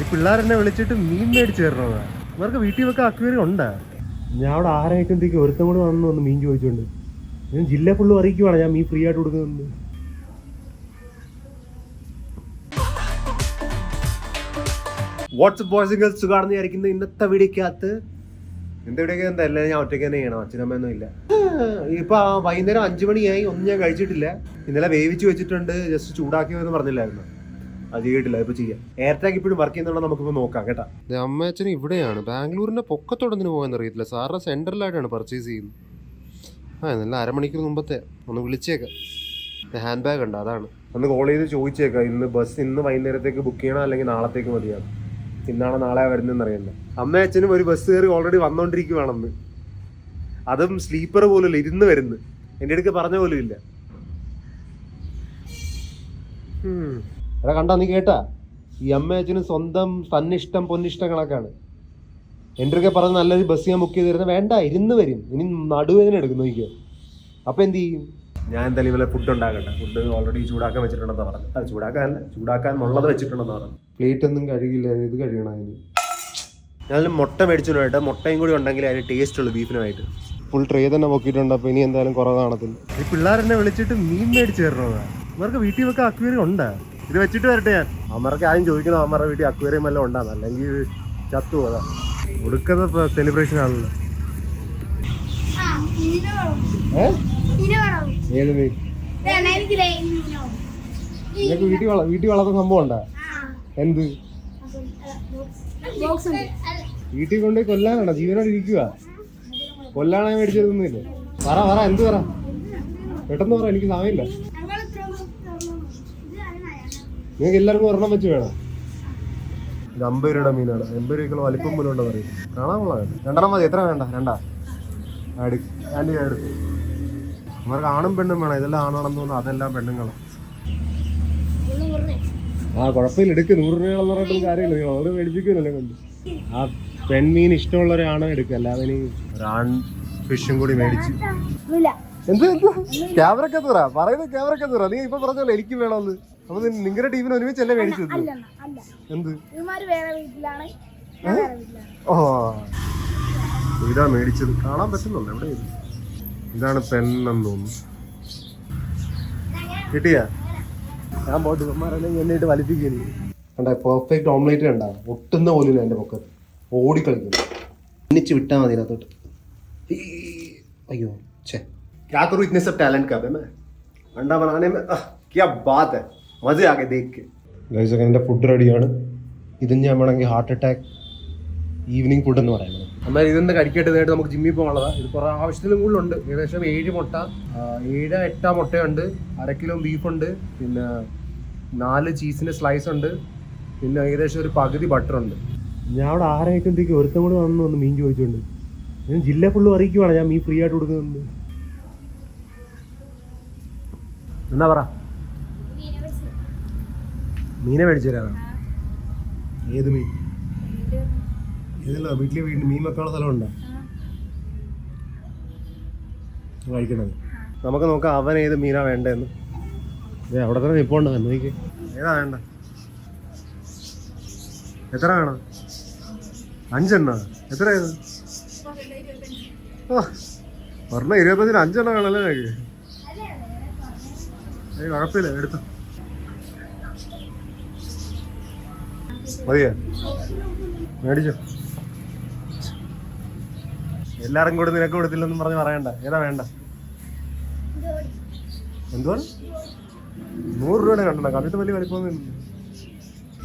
ഈ പിള്ളേരെന്നെ വിളിച്ചിട്ട് മീൻ മേടിച്ച് തരണോ ഇവർക്ക് വീട്ടിൽ വെക്കാൻ അക്വേറിയം ഉണ്ടാ? ഞാൻ അവിടെ ആരായിക്കുമ്പോഴത്തേക്ക് ഒരുത്തം കൂടെ വന്നു വന്ന് മീൻ ചോദിച്ചുണ്ട്. ഞാൻ ജില്ല ഫുള്ള് അറിയിക്കുവാണ്. ഞാൻ മീൻ ഫ്രീ ആയിട്ട് കൊടുക്കുന്നത് വാട്സപ്പ് ബോയ്സ് ഗേൾസ് സുഖാണെന്ന് വിചാരിക്കുന്നത് ഇന്നത്തെ വീഡിയോക്കകത്ത്. എന്റെ വീഡിയോ എന്താ? എല്ലാം ഞാൻ ഒറ്റയ്ക്ക് തന്നെ ചെയ്യണം. അച്ഛനമ്മയൊന്നും ഇല്ല. ഇപ്പൊ വൈകുന്നേരം അഞ്ചു മണിയായി. ഒന്നും ഞാൻ കഴിച്ചിട്ടില്ല. ഇന്നലെ വേവിച്ച് വെച്ചിട്ടുണ്ട്. ജസ്റ്റ് ചൂടാക്കിയതെന്ന് പറഞ്ഞില്ലായിരുന്നു? അത് ചെയ്തിട്ടില്ല ഇപ്പൊ ചെയ്യാം. എയർടാഗ് ഇപ്പോഴും വർക്ക് ചെയ്യുന്നുണ്ടോ നമുക്കിപ്പോ നോക്കാം കേട്ടാ. അമ്മയച്ഛൻ ഇവിടെയാണ്. ബാംഗ്ലൂരിന്റെ പൊക്കത്തോടൊന്നിന് പോകാൻ അറിയത്തില്ല. സാറിന്റെ സെന്ററിലായിട്ടാണ് പർച്ചേസ് ചെയ്യുന്നത്. ആ നല്ല അരമണിക്കൂർ മുമ്പത്തെ. ഒന്ന് വിളിച്ചേക്കാം. ഹാൻഡ് ബാഗ് ഉണ്ട് അതാണ്. ഒന്ന് കോൾ ചെയ്ത് ചോദിച്ചേക്കാം. ഇന്ന് ബസ് ഇന്ന് വൈകുന്നേരത്തേക്ക് ബുക്ക് ചെയ്യണോ അല്ലെങ്കിൽ നാളത്തേക്ക് മതിയാണ് ഇന്നാണോ നാളെ വരുന്നതെന്ന് അറിയണ്ട അമ്മ അച്ഛനും ഒരു ബസ് കയറി ഓൾറെഡി വന്നോണ്ടിരിക്കുവാണെന്ന്. അതും സ്ലീപ്പർ പോലും ഇരുന്ന് വരുന്നു. എന്റെ അടുക്ക് പറഞ്ഞ പോലും ഇല്ല. എടാ കണ്ടാ നീ കേട്ടാ? ഈ അമ്മ അച്ഛനും സ്വന്തം തന്നിഷ്ടം പൊന്നിഷ്ടം കണക്കാണ് എന്റെ അടുക്കെ പറഞ്ഞ നല്ലൊരു ബസ് ഞാൻ ബുക്ക് ചെയ്ത് തരുന്നത് വേണ്ട ഇരുന്ന് വരും. ഇനി നടുവേദന എടുക്കും എനിക്ക്. അപ്പോൾ എന്ത് ചെയ്യും? ഞാൻ എന്തായാലും ഇവരെ ഫുഡ് ഉണ്ടാക്കട്ടെ. ഫുഡ് ഓൾറെഡി ചൂടാക്കാൻ വെച്ചിട്ടുണ്ടെന്ന് പറഞ്ഞു അത് ചൂടാക്കാനല്ല ചൂടാക്കാൻ ഉള്ളത് വെച്ചിട്ടുണ്ടെന്ന് പറഞ്ഞു പ്ലേറ്റ് ഒന്നും കഴുകില്ല ഇത് കഴുകണം അതിന്. ഞാൻ മുട്ട മേടിച്ചിട്ട് മുട്ടയും കൂടി ഉണ്ടെങ്കിൽ അതിന് ടേസ്റ്റ് ഉള്ളൂ ബീഫിനുമായിട്ട് ഫുൾ ട്രേ തന്നെ പൊക്കിയിട്ടുണ്ട് അപ്പോൾ ഇനി എന്തായാലും കുറവ് കാണത്തില്ല. ഈ പിള്ളേരെന്നെ വിളിച്ചിട്ട് മീൻ മേടിച്ച് തരണോ? ഇവർക്ക് വീട്ടിൽ വെക്കാൻ അക്വേറിയം ഉണ്ടാ? ഇത് വെച്ചിട്ട് വരട്ടെ ഞാൻ. അമ്മർക്ക് ആദ്യം ചോദിക്കണം അമ്മറ വീട്ടിൽ അക്വേറിയം എല്ലാം ഉണ്ടാകും അല്ലെങ്കിൽ ചത്തു പോകാം ഒടുക്കുന്ന സെലിബ്രേഷൻ ആണല്ലോ. ഏത് മീൻ? വീട്ടിൽ വള വീട്ടിൽ വളർത്തുന്ന സംഭവം ഉണ്ടാ? ആ, എന്ത്? വീട്ടിൽ കൊണ്ടുപോയി കൊല്ലാനാണോ ജീവനോട് ഇരിക്കുക കൊല്ലാണോ മേടിച്ചതൊന്നുമില്ല പറ പറ എന്ത് പറ? പെട്ടെന്ന് പറ എനിക്ക് സമയമില്ല ഞങ്ങൾ ഇത്രയും തരണം. ഇത് അതിനായാണ്. നിങ്ങൾക്ക് എല്ലാവർക്കും ഒരെണ്ണം വെച്ച് വേണം. ഇത് അമ്പത് രൂപയുടെ മീനാണ്. എൺപത് രൂപയ്ക്കുള്ള വലിപ്പം പോലും ഉണ്ടെന്ന് പറയും. കാണാൻ കൊള്ളാം രണ്ടെണ്ണം മതി. എത്ര വേണ്ട? രണ്ടാ. ആടി. ആന്റി എടുക്കും അവർക്ക് ആണും പെണ്ണും വേണം. ഇതെല്ലാം ആണാണെന്ന് തോന്നുന്നു. അതെല്ലാം പെണ്ണുങ്ങളും. ഒന്ന് കുറേ. ആ കുഴപ്പമില്ല. എടുക്ക്. നൂറ് രൂപയാണെന്ന് പറഞ്ഞിട്ടും കാര്യമില്ല. നിങ്ങൾ അവർ മേടിപ്പിക്കുമല്ലോ കൊണ്ട്. ആ പെൺമീൻ ഇഷ്ടമുള്ള ഒരാണ് എടുക്കുക? അല്ലാതെ ഇനി ഒരാൺ ഫിഷും കൂടി മേടിച്ച്. ഇല്ല. എന്ത്? എന്ത്? ക്യാമറക്ക് തുറ പറയുന്നത് ക്യാമറക്ക് തുറ നീ ഇപ്പൊ പറഞ്ഞല്ലോ എനിക്ക് വേണമെന്ന്. അപ്പൊ നിങ്ങളുടെ ടീമിന് ഒരുമിച്ചല്ലേ മേടിച്ചത് അല്ല, അല്ല. എന്ത് ഇവന്മാര് വേറെ വീട്ടിലാണ് ഞാൻ വേറെ വീട്ടിലാണ് ഓ ഇതാ മേടിച്ചത് കാണാൻ പറ്റുന്നുണ്ട് എവിടെ ഇത്? ഇതാണ് പെണ്ണെന്ന് തോന്നുന്നു കിട്ടിയാ ഞാൻ പോയിട്ട് ഇവന്മാരെല്ലാം എന്നിട്ട് വലിപ്പിക്കുന്നു കണ്ട പെർഫെക്റ്റ് ഓംലേറ്റ് കണ്ട ഒട്ടുന്ന പോലും എൻ്റെ പൊക്കത്ത് ഓടിക്കളിക്കുന്നു ഒന്നിച്ച് വിട്ടാൽ മതി അതിനകത്തോട്ട് ഈ, അയ്യോ ഛേ क्या करूँ इतने सब टैलेंट का है मैं अंडा बनाने में आह, क्या बात है മതി ആകെ ദേക്ക്. ഗൈസൊക്കെ എന്റെ ഫുഡ് റെഡിയാണ് ഇത് ഞാൻ ഹാർട്ട് അറ്റാക്ക് ഈവനിങ് ഫുഡ് എന്ന് പറയുന്നത് അമ്മ ഇതെന്താ കടിക്കട്ടെ നേരിട്ട് നമുക്ക് ജിമ്മിൽ പോകാനുള്ളതാണ് ഇത് കുറേ ആവശ്യത്തിലും കൂടുതലുണ്ട്. ഏകദേശം ഏഴ് മുട്ട ഏഴ് എട്ട മുട്ടയുണ്ട്. അര കിലോ ബീഫുണ്ട് പിന്നെ നാല് ചീസിന്റെ സ്ലൈസ് ഉണ്ട്. പിന്നെ ഏകദേശം ഒരു പകുതി ബട്ടർ ഉണ്ട്. ഞാൻ അവിടെ ആരായിക്കുമ്പോഴത്തേക്ക് ഒരുത്തം കൂടെ വന്നു വന്ന് മീൻ ചോദിച്ചുകൊണ്ട് ഞാൻ ജില്ല ഫുള്ളും അറിയിക്കുവാണ്. ഞാൻ മീൻ ഫ്രീ ആയിട്ട് കൊടുക്കുന്നുണ്ട് എന്നാ പറ. മീനെ മേടിച്ചു തരാനാ ഏത് മീൻ? ഏതല്ലോ? വീട്ടിൽ വീട്ടിൽ മീൻ വെക്കാനുള്ള സ്ഥലമുണ്ടോ? കഴിക്കണത്. നമുക്ക് നോക്കാം അവൻ ഏത് മീനാ വേണ്ടതെന്ന്. ഏ അവിടെ തന്നെ നിപ്പുണ്ട്. നോക്കി. ഏതാ വേണ്ട? എത്ര വേണം? അഞ്ചെണ്ണ? എത്ര ഏത് ഓ പറഞ്ഞ ഇരുപത്തഞ്ചിന് അഞ്ചെണ്ണം വേണമല്ലേ കുഴപ്പമില്ല എടുത്തോ. മതിയോ? മേടിച്ചോ. എല്ലാരും കൂടെ നിനക്ക് കൊടുത്തില്ലെന്നും പറഞ്ഞ് പറയണ്ട. ഏതാ വേണ്ട? എന്തുവാണ്? നൂറ് രൂപയുടെ കണ്ടോ കണ്ടിട്ട് വലിയ വലിപ്പമൊന്നും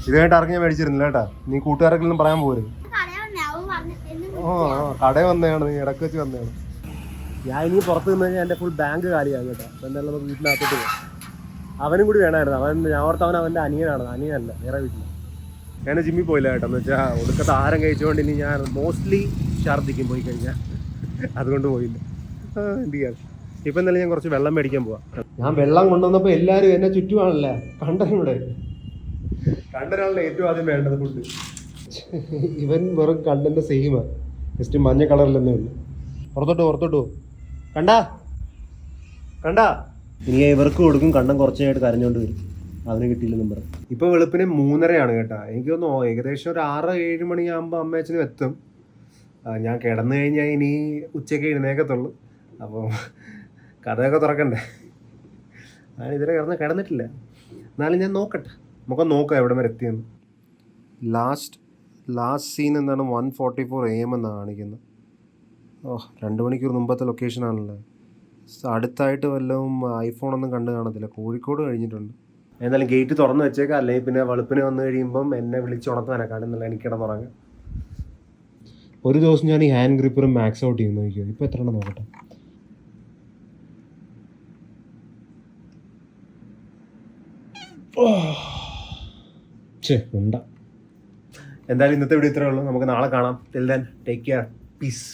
ഇത് കേട്ട് ഇറങ്ങി ഞാൻ മേടിച്ചിരുന്നില്ല കേട്ടാ. നീ കൂട്ടുകാരൊക്കെ പറയാൻ പറഞ്ഞു, ഓ കട വന്നതാണ്. നീ ഇടയ്ക്ക് വെച്ച് വന്നതാണ്. ഞാൻ ഇനി പുറത്ത് നിന്ന് കഴിഞ്ഞാൽ എന്റെ ഫുൾ ബാങ്ക് കാലിയാകും കേട്ടോ. അപ്പം എന്തായാലും നമുക്ക് വീട്ടിനകത്തോട്ട് അവനും കൂടി വേണമായിരുന്നു. അവൻ ഞാൻ ഓർത്തവൻ അവന്റെ അനിയനാണ്. അനിയനല്ല വേറെ വീട്ടിൽ ഞാൻ ജിമ്മിൽ പോയില്ല കേട്ടോ. എന്ന് വെച്ചാൽ ഒടുക്കത്തെ ആഹാരം കഴിച്ചുകൊണ്ട് ഇനി ഞാൻ മോസ്റ്റ്ലി ഛർദ്ദിക്കും പോയി കഴിഞ്ഞാൽ അതുകൊണ്ട് പോയില്ല. എന്ത് ചെയ്യാൻ? ഇപ്പം എന്തായാലും ഞാൻ കുറച്ച് വെള്ളം മേടിക്കാൻ പോവാം. ഞാൻ വെള്ളം കൊണ്ടുവന്നപ്പോൾ എല്ലാവരും എന്നെ ചുറ്റുമാണല്ലേ കണ്ടനിവിടെ കണ്ടനാണല്ലോ ഏറ്റവും ആദ്യം വേണ്ടത് ഫുഡ് ഇവൻ വെറും കണ്ടന്റെ സെയിമാണ് ജസ്റ്റ് മഞ്ഞ കളറിലെന്നേ ഉള്ളൂ. പുറത്തോട്ട് പുറത്തോട്ട് കണ്ടാ? കണ്ടാ? ഇനി ഇവർക്ക് കൊടുക്കും കണ്ടം കുറച്ചായിട്ട് കരഞ്ഞോണ്ട് വരും. അതിന് കിട്ടിയില്ല നമ്പർ ഇപ്പോൾ വെളുപ്പിന് മൂന്നരയാണ് കേട്ടോ. എനിക്ക് തോന്നുന്നു ഏകദേശം ഒരു ആറ് ഏഴ് മണിയാകുമ്പോൾ അമ്മയച്ചനും എത്തും. ഞാൻ കിടന്നു കഴിഞ്ഞാൽ ഇനി ഉച്ചയ്ക്ക് എഴുന്നേക്കത്തുള്ളൂ. അപ്പോൾ കഥയൊക്കെ തുറക്കണ്ടേ? ഞാൻ ഇതുവരെ കിടന്ന് കിടന്നിട്ടില്ല. എന്നാലും ഞാൻ നോക്കട്ടെ. നമുക്ക് നോക്കാം എവിടെ വരെ എത്തിയെന്ന്. ലാസ്റ്റ് ലാസ്റ്റ് സീൻ എന്താണ് one forty four A M എന്നാണ് കാണിക്കുന്നത്. ഓ രണ്ട് മണിക്കൂർ മുമ്പത്തെ ലൊക്കേഷനാണല്ലേ ആണല്ലോ. അടുത്തായിട്ട് വല്ലതും ഐഫോണൊന്നും കണ്ടു കാണത്തില്ല. കോഴിക്കോട് കഴിഞ്ഞിട്ടുണ്ട്. എന്തായാലും ഗേറ്റ് തുറന്ന് വെച്ചേക്കാം. അല്ലെങ്കിൽ പിന്നെ വെളുപ്പിന് വന്നു കഴിയുമ്പം എന്നെ വിളിച്ച് ഉണർത്താനൊക്കെ എന്നുള്ള എനിക്ക് കിടന്നുറങ്ങാം ഒരു ദിവസം ഞാൻ ഈ ഹാൻഡ് ഗ്രിപ്പറും മാക്സ് ഔട്ട് ചെയ്യുന്നു നോക്കിയോ? ഇപ്പോൾ എത്ര എണ്ണം നോക്കട്ടെ? ചേ ഉണ്ട എന്തായാലും ഇന്നത്തെ വീഡിയോ ഇത്രേ ഉള്ളൂ. നമുക്ക് നാളെ കാണാം. Till then take care peace